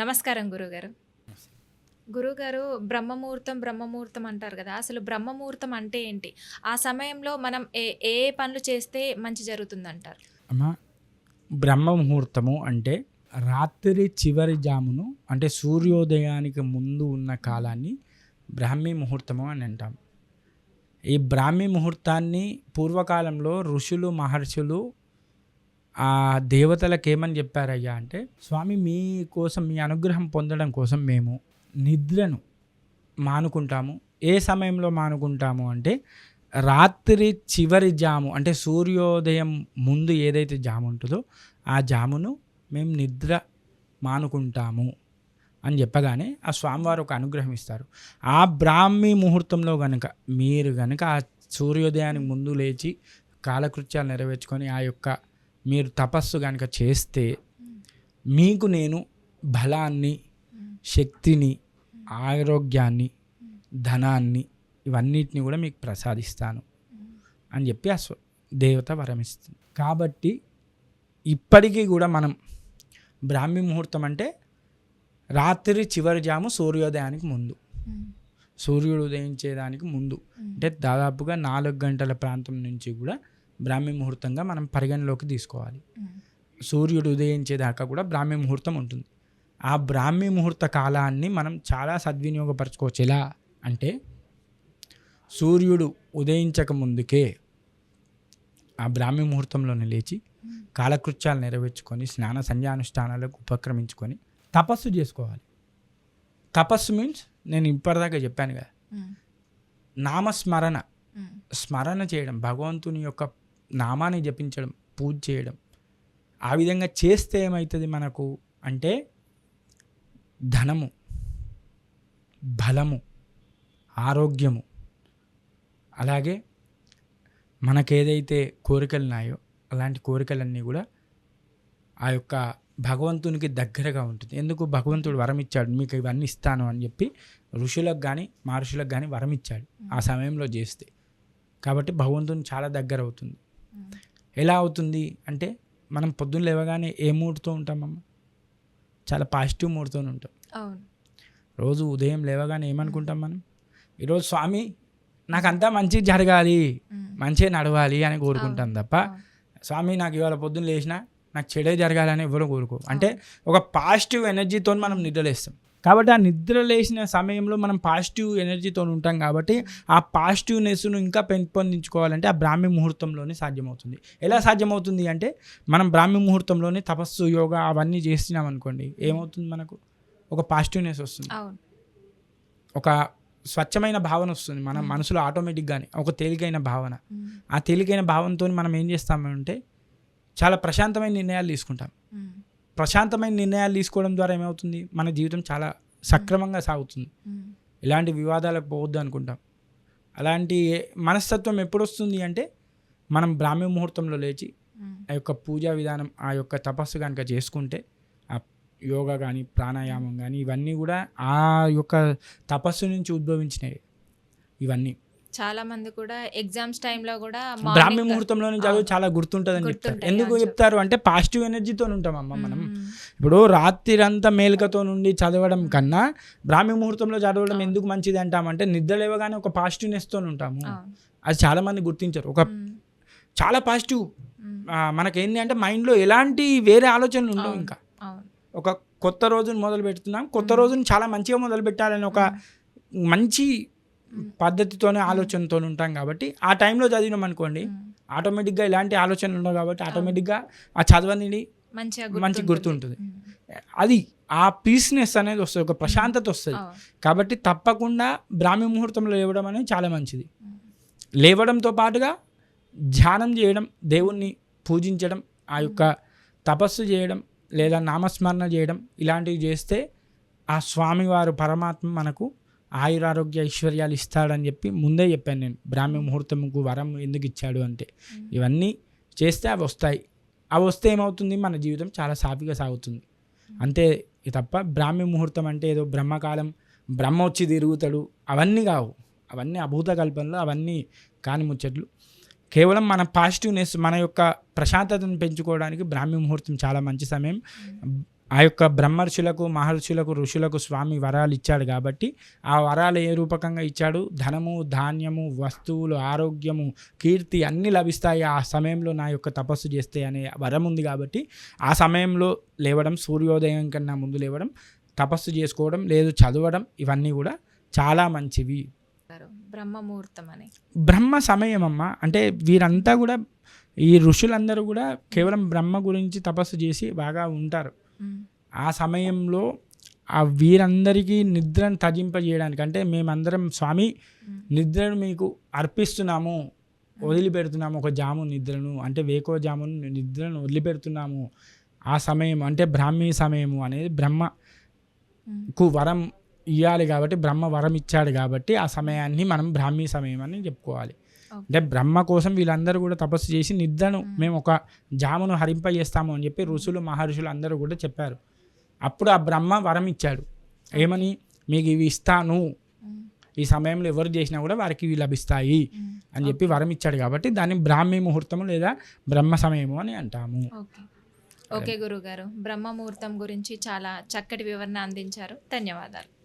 నమస్కారం గురుగారు. గురుగారు బ్రహ్మముహూర్తం బ్రహ్మముహూర్తం అంటారు కదా అసలు బ్రహ్మముహూర్తం అంటే ఏంటి? ఆ సమయంలో మనం ఏ ఏ పనులు చేస్తే మంచి జరుగుతుందంటారు? అమ్మ బ్రహ్మ ముహూర్తము అంటే రాత్రి చివరి జామును అంటే సూర్యోదయానికి ముందు ఉన్న కాలాన్ని బ్రాహ్మీ ముహూర్తము అని అంటాం. ఈ బ్రాహ్మీ ముహూర్తాన్ని పూర్వకాలంలో ఋషులు మహర్షులు ఆ దేవతలకు ఏమని చెప్పారయ్యా అంటే స్వామి మీ కోసం మీ అనుగ్రహం పొందడం కోసం మేము నిద్రను మానుకుంటాము. ఏ సమయంలో మానుకుంటాము అంటే రాత్రి చివరి జాము అంటే సూర్యోదయం ముందు ఏదైతే జాము ఉంటుందో ఆ జామును మేము నిద్ర మానుకుంటాము అని చెప్పగానే ఆ స్వామివారు ఒక అనుగ్రహం ఇస్తారు. ఆ బ్రాహ్మీ ముహూర్తంలో కనుక మీరు కనుక ఆ సూర్యోదయానికి ముందు లేచి కాలకృత్యాలు నెరవేర్చుకొని ఆ యొక్క మీరు తపస్సు కనుక చేస్తే మీకు నేను బలాన్ని శక్తిని ఆరోగ్యాన్ని ధనాన్ని ఇవన్నిటిని కూడా మీకు ప్రసాదిస్తాను అని చెప్పి ఆ దేవత వరమిస్తుంది. కాబట్టి ఇప్పటికీ కూడా మనం బ్రాహ్మీ ముహూర్తం అంటే రాత్రి చివరి జాము సూర్యోదయానికి ముందు. సూర్యుడు ఉదయించేదానికి ముందు. అంటే దాదాపుగా నాలుగు గంటల ప్రాంతం నుంచి కూడా బ్రాహ్మీ ముహూర్తంగా మనం పరిగణలోకి తీసుకోవాలి. సూర్యుడు ఉదయించేదాకా కూడా బ్రాహ్మీ ముహూర్తం ఉంటుంది. ఆ బ్రాహ్మీ ముహూర్త కాలాన్ని మనం చాలా సద్వినియోగపరచుకోవచ్చు ఎలా అంటే సూర్యుడు ఉదయించక ముందుకే ఆ బ్రాహ్మీ ముహూర్తంలోనే లేచి కాలకృత్యాలు నెరవేర్చుకొని స్నాన సంధ్యానుష్ఠానాలకు ఉపక్రమించుకొని తపస్సు చేసుకోవాలి. తపస్సు మీన్స్ నేను ఇప్పటిదాకా చెప్పాను కదా నామస్మరణ. స్మరణ చేయడం భగవంతుని యొక్క నామాన్ని జపించడం పూజ చేయడం. ఆ విధంగా చేస్తే ఏమవుతుంది మనకు అంటే ధనము బలము ఆరోగ్యము. అలాగే మనకేదైతే కోరికలు ఉన్నాయో అలాంటి కోరికలన్నీ కూడా ఆ యొక్క భగవంతునికి దగ్గరగా ఉంటుంది. ఎందుకు? భగవంతుడు వరం ఇచ్చాడు మీకు ఇవన్నీ ఇస్తాను అని చెప్పి ఋషులకు కానీ మహర్షులకు కానీ వరం ఇచ్చాడు ఆ సమయంలో చేస్తే. కాబట్టి భగవంతుని చాలా దగ్గర అవుతుంది ఎలా అవుతుంది అంటే మనం పొద్దున్న లేవగానే ఏ మూడ్తో ఉంటామమ్మ చాలా పాజిటివ్ మూడ్తో ఉంటాం. రోజు ఉదయం లేవగానే ఏమనుకుంటాం మనం? ఈరోజు స్వామి నాకు అంతా మంచి జరగాలి మంచిగా నడవాలి అని కోరుకుంటాం తప్ప స్వామి నాకు ఇవాళ పొద్దున్న లేచిన నాకు చెడే జరగాలని ఎవరు కోరుకో అంటే ఒక పాజిటివ్ ఎనర్జీతో మనం నిద్రలేస్తాం. కాబట్టి ఆ నిద్ర లేచిన సమయంలో మనం పాజిటివ్ ఎనర్జీతో ఉంటాం కాబట్టి ఆ పాజిటివ్నెస్ను ఇంకా పెంపొందించుకోవాలంటే ఆ బ్రాహ్మీ ముహూర్తంలోనే సాధ్యమవుతుంది. ఎలా సాధ్యమవుతుంది అంటే మనం బ్రాహ్మీ ముహూర్తంలోనే తపస్సు యోగా అవన్నీ చేస్తున్నాం అనుకోండి ఏమవుతుంది మనకు? ఒక పాజిటివ్నెస్ వస్తుంది. ఒక స్వచ్ఛమైన భావన వస్తుంది మన మనసులో ఆటోమేటిక్గానే ఒక తేలికైన భావన. ఆ తేలికైన భావనతో మనం ఏం చేస్తామంటే చాలా ప్రశాంతమైన నిర్ణయాలు తీసుకుంటాం. ప్రశాంతమైన నిర్ణయాలు తీసుకోవడం ద్వారా ఏమవుతుంది? మన జీవితం చాలా సక్రమంగా సాగుతుంది. ఎలాంటి వివాదాలకు పోవద్దు అనుకుంటాం. అలాంటి మనస్తత్వం ఎప్పుడు వస్తుంది అంటే మనం బ్రాహ్మీ ముహూర్తంలో లేచి ఆ యొక్క పూజా విధానం ఆ యొక్క తపస్సు కనుక చేసుకుంటే ఆ యోగా కానీ ప్రాణాయామం కానీ ఇవన్నీ కూడా ఆ యొక్క తపస్సు నుంచి ఉద్భవించినవి ఇవన్నీ. చాలా మంది కూడా ఎగ్జామ్స్ టైంలో కూడా బ్రాహ్మీ ముహూర్తంలోని చదువు. చాలా గుర్తుంటుందని చెప్తారు ఎందుకు చెప్తారు అంటే పాజిటివ్ ఎనర్జీతో ఉంటాం అమ్మ మనం. ఇప్పుడు రాత్రిరంతా మేలుకతో నుండి చదవడం కన్నా బ్రాహ్మీ ముహూర్తంలో చదవడం. ఎందుకు మంచిది అంటామంటే నిద్ర లేవగానే ఒక పాజిటివ్నెస్తో ఉంటాము. అది చాలా మంది గుర్తించరు ఒక. చాలా పాజిటివ్ మ్మ్. మనకేంది అంటే మైండ్లో ఎలాంటి వేరే ఆలోచనలు ఉండవు. ఇంకా ఒక కొత్త రోజుని మొదలు పెడుతున్నాం కొత్త రోజుని చాలా మంచిగా మొదలు పెట్టాలని ఒక మంచి పద్ధతితోనే ఆలోచనతో ఉంటాం కాబట్టి ఆ టైంలో చదివినాం అనుకోండి. ఆటోమేటిక్గా ఇలాంటి ఆలోచనలు ఉండవు కాబట్టి ఆటోమేటిక్గా ఆ చదవనిది మంచిగా మంచి గుర్తుంటుంది. అది ఆ పీస్నెస్ అనేది వస్తుంది ఒక ప్రశాంతత వస్తుంది. కాబట్టి తప్పకుండా బ్రాహ్మీ ముహూర్తంలో లేవడం అనేది చాలా మంచిది. లేవడంతో పాటుగా ధ్యానం చేయడం దేవుణ్ణి పూజించడం ఆ యొక్క తపస్సు చేయడం లేదా నామస్మరణ చేయడం ఇలాంటివి చేస్తే ఆ స్వామివారు పరమాత్మ మనకు ఆయురారోగ్య ఐశ్వర్యాలు ఇస్తాడని చెప్పి ముందే చెప్పాను నేను. బ్రాహ్మీ ముహూర్తంకు వరం ఎందుకు ఇచ్చాడు అంటే ఇవన్నీ చేస్తే అవి వస్తాయి. అవి వస్తే ఏమవుతుంది? మన జీవితం చాలా సాఫీగా సాగుతుంది. అంతే తప్ప బ్రాహ్మీ ముహూర్తం అంటే ఏదో బ్రహ్మకాలం బ్రహ్మ వచ్చి తిరుగుతాడు. అవన్నీ కావు. అవన్నీ అభూత కల్పనలు అవన్నీ కాని ముచ్చట్లు. కేవలం మన పాజిటివ్నెస్ మన యొక్క ప్రశాంతతను పెంచుకోవడానికి బ్రాహ్మీ ముహూర్తం చాలా మంచి సమయం. ఆ యొక్క బ్రహ్మర్షులకు మహర్షులకు ఋషులకు స్వామి వరాలు ఇచ్చాడు కాబట్టి ఆ వరాలు ఏ రూపకంగా ఇచ్చాడు? ధనము ధాన్యము వస్తువులు ఆరోగ్యము కీర్తి అన్నీ లభిస్తాయి. ఆ సమయంలో నా యొక్క తపస్సు చేస్తే అనే వరం ఉంది కాబట్టి ఆ సమయంలో లేవడం సూర్యోదయం కన్నా ముందు లేవడం తపస్సు చేసుకోవడం లేదు చదవడం ఇవన్నీ కూడా చాలా మంచివి. బ్రహ్మముహూర్తం అని బ్రహ్మ సమయం అమ్మ అంటే వీరంతా కూడా ఈ ఋషులందరూ కూడా కేవలం బ్రహ్మ గురించి తపస్సు చేసి బాగా ఉంటారు. ఆ సమయంలో ఆ వీరందరికీ నిద్రను తజింపజేయడానికి అంటే మేమందరం స్వామి నిద్రను మీకు అర్పిస్తున్నాము వదిలిపెడుతున్నాము ఒక జాము నిద్రను అంటే వేకో జామును నిద్రను వదిలిపెడుతున్నాము. ఆ సమయం అంటే బ్రాహ్మీ సమయము అనేది బ్రహ్మకు వరం ఇవ్వాలి కాబట్టి బ్రహ్మ వరం ఇచ్చాడు కాబట్టి ఆ సమయాన్ని మనం బ్రాహ్మీ సమయం అని చెప్పుకోవాలి. అంటే బ్రహ్మ కోసం వీళ్ళందరూ కూడా తపస్సు చేసి నిద్రను మేము. ఒక జామును హరింపజేస్తాము అని చెప్పి ఋషులు మహర్షులు అందరూ కూడా చెప్పారు. అప్పుడు ఆ బ్రహ్మ వరం ఇచ్చాడు. ఏమని? మీకు ఇవి ఇస్తాను. ఈ సమయంలో ఎవరు చేసినా కూడా వారికి ఇవి లభిస్తాయి. అని చెప్పి వరం ఇచ్చాడు కాబట్టి దాన్ని బ్రాహ్మీ ముహూర్తము లేదా బ్రహ్మ సమయము అని అంటాము. ఓకే. ఓకే గురుగారు బ్రహ్మముహూర్తం గురించి చాలా చక్కటి వివరణ అందించారు. ధన్యవాదాలు.